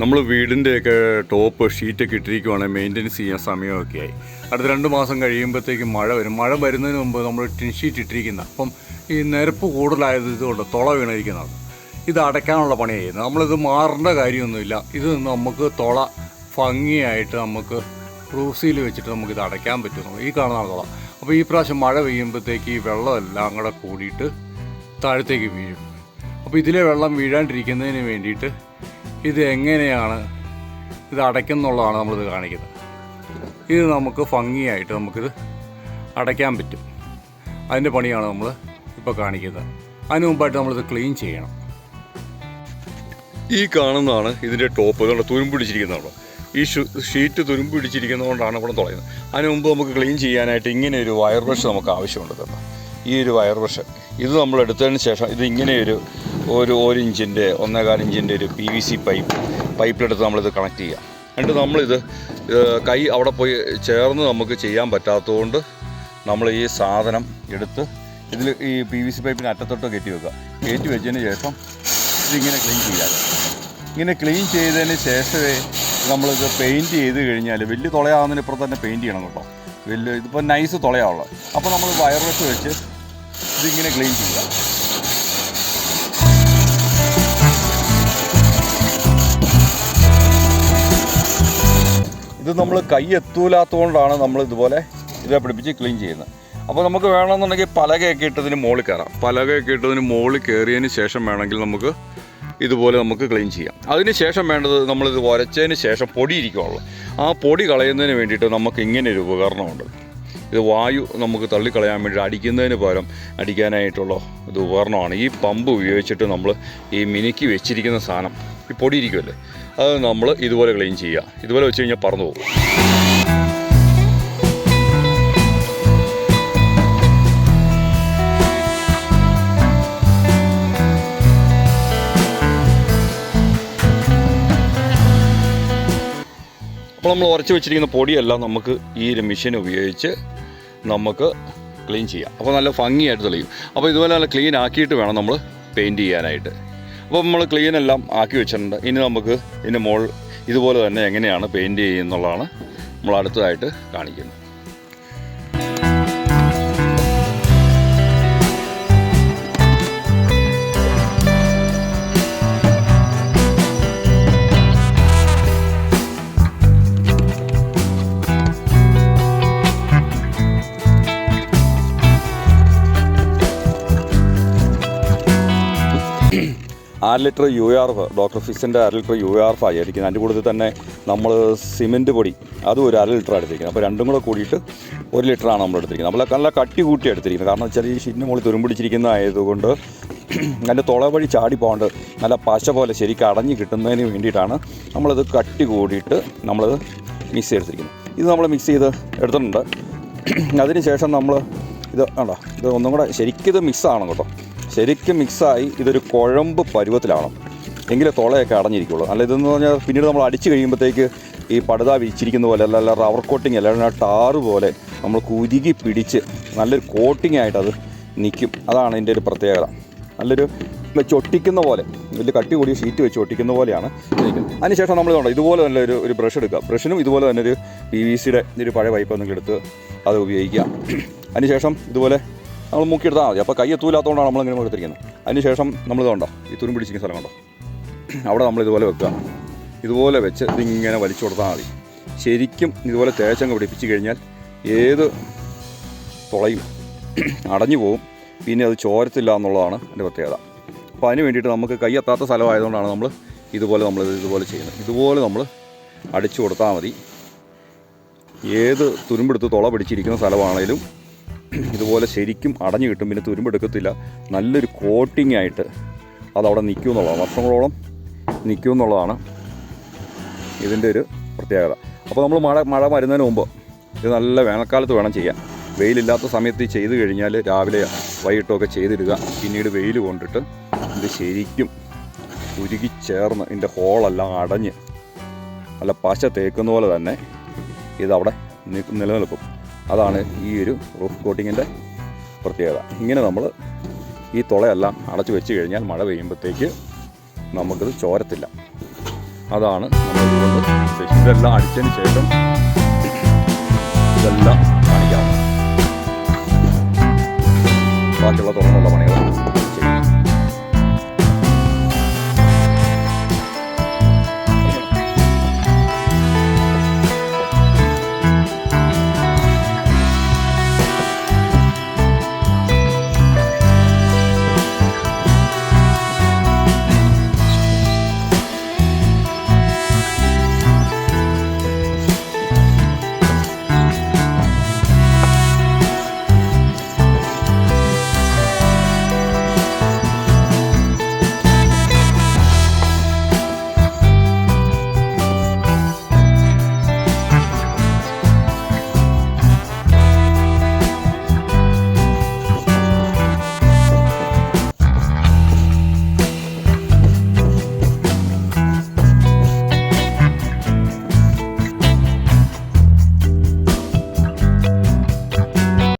നമ്മൾ വീടിന്റെയൊക്കെ ടോപ്പ് ഷീറ്റൊക്കെ ഇട്ടിരിക്കുവാണെങ്കിൽ മെയിന്റെനൻസ് ചെയ്യാൻ സമയമൊക്കെ ആയി അടുത്ത രണ്ട് മാസം കഴിയുമ്പോഴത്തേക്ക് മഴ വരും. മഴ വരുന്നതിന് മുമ്പ് നമ്മൾ ടിൻ ഷീറ്റ് ഇട്ടിരിക്കുന്ന അപ്പം ഈ നിരപ്പ് കൂടുതലായത് ഇതുകൊണ്ട് തുള വീണിരിക്കുന്നത്. ഇത് അടയ്ക്കാനുള്ള പണിയാണ് നമ്മളിത് മാറേണ്ട കാര്യമൊന്നുമില്ല. ഇത് നമുക്ക് തുള ഭംഗിയായിട്ട് നമുക്ക് റൂസിയിൽ വെച്ചിട്ട് നമുക്കിത് അടയ്ക്കാൻ പറ്റുന്നു. ഈ കാണുന്ന തുള. അപ്പോൾ ഈ പ്രാവശ്യം മഴ പെയ്യുമ്പോഴത്തേക്ക് ഈ വെള്ളമെല്ലാം കൂടെ കൂടിയിട്ട് താഴത്തേക്ക് വീഴും. അപ്പോൾ ഇതിലെ വെള്ളം വീഴാണ്ടിരിക്കുന്നതിന് വേണ്ടിയിട്ട് ഇത് എങ്ങനെയാണ് ഇത് അടയ്ക്കുന്നുള്ളതാണ് നമ്മളിത് കാണിക്കുന്നത്. ഇത് നമുക്ക് ഭംഗിയായിട്ട് നമുക്കിത് അടയ്ക്കാൻ പറ്റും. അതിന്റെ പണിയാണ് നമ്മൾ ഇപ്പോൾ കാണിക്കുന്നത്. അതിന് മുമ്പായിട്ട് നമ്മളിത് ക്ലീൻ ചെയ്യണം. ഈ കാണുന്നതാണ് ഇതിന്റെ ടോപ്പ്. ഇതുകൊണ്ട് തുരുമ്പ് പിടിച്ചിരിക്കുന്നതാണോ ഈ ഷീറ്റ് തുരുമ്പ് പിടിച്ചിരിക്കുന്നതുകൊണ്ടാണ് ഇവിടെ തുളയുന്നത്. അതിന് മുമ്പ് നമുക്ക് ക്ലീൻ ചെയ്യാനായിട്ട് ഇങ്ങനെ ഒരു വയർ ബ്രഷ് നമുക്ക് ആവശ്യമുണ്ട് ഈ ഒരു വയർ ബ്രഷ്. ഇത് നമ്മൾ എടുത്തതിന് ശേഷം ഇത് ഇങ്ങനെ ഒരു ഒരു ഒരു ഇഞ്ചിന്റെ ഒന്നേകാൽ ഇഞ്ചിന്റെ ഒരു പി വി സി പൈപ്പ് പൈപ്പിലെടുത്ത് നമ്മളിത് കണക്ട് ചെയ്യാം. എന്നിട്ട് നമ്മളിത് കൈ അവിടെ പോയി ചേർന്ന് നമുക്ക് ചെയ്യാൻ പറ്റാത്തതുകൊണ്ട് നമ്മൾ ഈ സാധനം എടുത്ത് ഇതിൽ ഈ പി വി സി പൈപ്പിന് അറ്റത്തോട്ട് കയറ്റി വെക്കുക. കയറ്റി വെച്ചതിന് ശേഷം ഇതിങ്ങനെ ക്ലീൻ ചെയ്യാം. ഇങ്ങനെ ക്ലീൻ ചെയ്തതിന് ശേഷമേ നമ്മളിത് പെയിന്റ് ചെയ്ത് കഴിഞ്ഞാൽ വലിയ തുളയാവുന്നതിന് ഇപ്പുറം തന്നെ പെയിന്റ് ചെയ്യണം കേട്ടോ. വലിയ ഇതിപ്പോൾ നൈസ് തുളയാവുള്ളത് അപ്പോൾ നമ്മൾ വയർ വെച്ച് വെച്ച് ഇതിങ്ങനെ ക്ലീൻ ചെയ്യുക നമ്മൾ കൈ എത്തൂലാത്തതുകൊണ്ടാണ് നമ്മൾ ഇതുപോലെ ഇതിനെ പിടിപ്പിച്ച് ക്ലീൻ ചെയ്യുന്നത്. അപ്പോൾ നമുക്ക് വേണമെന്നുണ്ടെങ്കിൽ പലകയൊക്കെ ഇട്ടതിന് മുകളിൽ കയറാം. പലകയൊക്കെ ഇട്ടതിന് മുകളിൽ കയറിയതിന് ശേഷം വേണമെങ്കിൽ നമുക്ക് ഇതുപോലെ നമുക്ക് ക്ലീൻ ചെയ്യാം. അതിന് ശേഷം വേണ്ടത് നമ്മളിത് ഉരച്ചതിന് ശേഷം പൊടി ഇരിക്കുകയുള്ളു ആ പൊടി കളയുന്നതിന് വേണ്ടിയിട്ട് നമുക്ക് ഇങ്ങനെ ഒരു ഉപകരണമുണ്ട്. ഇത് വായു നമുക്ക് തള്ളിക്കളയാൻ വേണ്ടി അടിക്കുന്നതിന് പകരം അടിക്കാനായിട്ടുള്ള ഇത് ഉപകരണമാണ്. ഈ പമ്പ് ഉപയോഗിച്ചിട്ട് നമ്മൾ ഈ മിനുക്കി വെച്ചിരിക്കുന്ന സാധനം ഈ പൊടി ഇരിക്കുമല്ലേ? അത് നമ്മൾ ഇതുപോലെ ക്ലീൻ ചെയ്യുക. ഇതുപോലെ വെച്ച് കഴിഞ്ഞാൽ പറന്നു പോകും. അപ്പോൾ നമ്മൾ ഉറച്ച് വെച്ചിരിക്കുന്ന പൊടിയെല്ലാം നമുക്ക് ഈ ഒരു മെഷീൻ ഉപയോഗിച്ച് നമുക്ക് ക്ലീൻ ചെയ്യാം. അപ്പോൾ നല്ല ഭംഗിയായിട്ട് തെളിയും. അപ്പോൾ ഇതുപോലെ നല്ല ക്ലീൻ ആക്കിയിട്ട് വേണം നമ്മൾ പെയിന്റ് ചെയ്യാനായിട്ട്. അപ്പോൾ നമ്മൾ ക്ലീൻ എല്ലാം ആക്കി വെച്ചിട്ടുണ്ട്. ഇനി നമുക്ക് ഇതിന്റെ മോൾ ഇതുപോലെ തന്നെ എങ്ങനെയാണ് പെയിന്റ് ചെയ്യുന്നുള്ളതാണ് നമ്മൾ അടുത്തതായിട്ട് കാണിക്കുന്നത്. അര litre U R F doctor ഫിസിന്റെ അര ലിറ്റർ യു ആർ എഫ് ആയിരിക്കുന്നത്. അതിന്റെ കൂടുതൽ തന്നെ നമ്മൾ സിമെന്റ് പൊടി അതും ഒരു അര ലിറ്റർ എടുത്തിരിക്കുന്നത്. അപ്പോൾ രണ്ടും കൂടെ കൂടിയിട്ട് ഒരു ലിറ്ററാണ് നമ്മൾ എടുത്തിരിക്കുന്നത്. നമ്മൾ നല്ല കട്ടി കൂട്ടി എടുത്തിരിക്കുന്നത്. കാരണം വെച്ചാൽ ഈ ഷീറ്റിന് മുകളിൽ തുരുമ്പിടിച്ചിരിക്കുന്ന ആയതുകൊണ്ട് അതിന്റെ തുള വഴി ചാടി പോകാണ്ട് നല്ല പശ പോലെ ശരിക്കും അടഞ്ഞു കിട്ടുന്നതിന് വേണ്ടിയിട്ടാണ് നമ്മളത് കട്ടി കൂടിയിട്ട് നമ്മളത് മിക്സ് ചെയ്തെടുത്തിരിക്കുന്നത്. ഇത് നമ്മൾ മിക്സ് ചെയ്ത് എടുത്തിട്ടുണ്ട്. അതിന് ശേഷം നമ്മൾ ഇത് കണ്ടോ? ഇത് ഒന്നും കൂടെ ശരിക്കും ഇത് മിക്സാണ് കേട്ടോ. ശരിക്കും മിക്സായി ഇതൊരു കുഴമ്പ് പരുവത്തിലാവണം എങ്കിലേ തുളയൊക്കെ അടഞ്ഞിരിക്കുള്ളൂ. അല്ല ഇതെന്ന് പറഞ്ഞാൽ പിന്നീട് നമ്മൾ അടിച്ചു കഴിയുമ്പോഴത്തേക്ക് ഈ പടുത വിരിച്ചിരിക്കുന്ന പോലെ അല്ല അല്ല റബ്ബർ കോട്ടിങ് അല്ല ടാറ് പോലെ നമ്മൾ കുരുകി പിടിച്ച് നല്ലൊരു കോട്ടിംഗ് ആയിട്ട് അത് നിൽക്കും. അതാണ് ഇതിന്റെ ഒരു പ്രത്യേകത. നല്ലൊരു വെച്ച് ഒട്ടിക്കുന്ന പോലെ വലിയ കട്ടി കൂടിയ ഷീറ്റ് വെച്ച് ഒട്ടിക്കുന്ന പോലെയാണ് ഇരിക്കുന്നത് അതിനുശേഷം നമ്മൾ കണ്ടോ ഇതുപോലെ തന്നെ ഒരു ഒരു ബ്രഷ് എടുക്കുക. ബ്രഷിനും ഇതുപോലെ തന്നെ ഒരു പി വി സിയുടെ ഒരു പഴയ പൈപ്പ് എന്തെങ്കിലും എടുത്ത് അത് ഉപയോഗിക്കുക. അതിനുശേഷം ഇതുപോലെ നമ്മൾ മുക്കിയെടുത്താൽ മതി. അപ്പോൾ കൈ എത്തൂലാത്തതുകൊണ്ടാണ് നമ്മളിങ്ങനെ എടുത്തിരിക്കുന്നത്. അതിനുശേഷം നമ്മൾ ഇതുണ്ടോ? ഈ തുരും പിടിച്ചിരിക്കുന്ന സ്ഥലം കണ്ടോ അവിടെ നമ്മൾ ഇതുപോലെ വെക്കുക ഇതുപോലെ വെച്ച് ഇതിങ്ങനെ വലിച്ചു കൊടുത്താൽ മതി. ശരിക്കും ഇതുപോലെ തേച്ചങ്ങ് പിടിപ്പിച്ച് കഴിഞ്ഞാൽ ഏത് തുളയും അടഞ്ഞു പോവും. പിന്നെ അത് ചോരത്തില്ല എന്നുള്ളതാണ് എന്റെ പ്രത്യേകത. അപ്പോൾ അതിന് വേണ്ടിയിട്ട് നമുക്ക് കൈ എത്താത്ത സ്ഥലമായതുകൊണ്ടാണ് നമ്മൾ ഇതുപോലെ നമ്മൾ ഇതുപോലെ ചെയ്യുന്നത്. ഇതുപോലെ നമ്മൾ അടിച്ചു കൊടുത്താൽ മതി. ഏത് തുരുമ്പെടുത്ത് തുള പിടിച്ചിരിക്കുന്ന സ്ഥലമാണേലും ഇതുപോലെ ശരിക്കും അടഞ്ഞു കിട്ടും പിന്നെ തുരുമ്പെടുക്കത്തില്ല നല്ലൊരു കോട്ടിംഗ് ആയിട്ട് അതവിടെ നിൽക്കും എന്നുള്ളതാണ്. വർഷങ്ങളോളം നിൽക്കും എന്നുള്ളതാണ് ഇതിന്റെ ഒരു പ്രത്യേകത. അപ്പോൾ നമ്മൾ മഴ മഴ വരുന്നതിന് മുമ്പ് ഇത് നല്ല വേനൽക്കാലത്ത് വേണം ചെയ്യാൻ. വെയിലില്ലാത്ത സമയത്ത് ചെയ്ത് കഴിഞ്ഞാൽ രാവിലെ വൈകിട്ടൊക്കെ ചെയ്തിടുക. പിന്നീട് വെയിൽ കൊണ്ടിട്ട് ഇത് ശരിക്കും ഉരുകി ചേർന്ന് ഇതിന്റെ ഹോളെല്ലാം അടഞ്ഞ് നല്ല പശ തേക്കുന്ന പോലെ തന്നെ ഇതവിടെ നിലനിൽക്കും. അതാണ് ഈ ഒരു റൂഫ് കോട്ടിങ്ങിന്റെ പ്രത്യേകത. ഇങ്ങനെ നമ്മൾ ഈ തുളയെല്ലാം അടച്ചു വെച്ച് കഴിഞ്ഞാൽ മഴ പെയ്യുമ്പോഴത്തേക്ക് നമുക്കത് ചോരത്തില്ല. അതാണ് നമ്മൾ ഇതെല്ലാം അടിച്ചതിന് ശേഷം ഇതെല്ലാം കാണിക്കാം. ബാക്കിയുള്ള തുറന്നുള്ള പണികളാണ്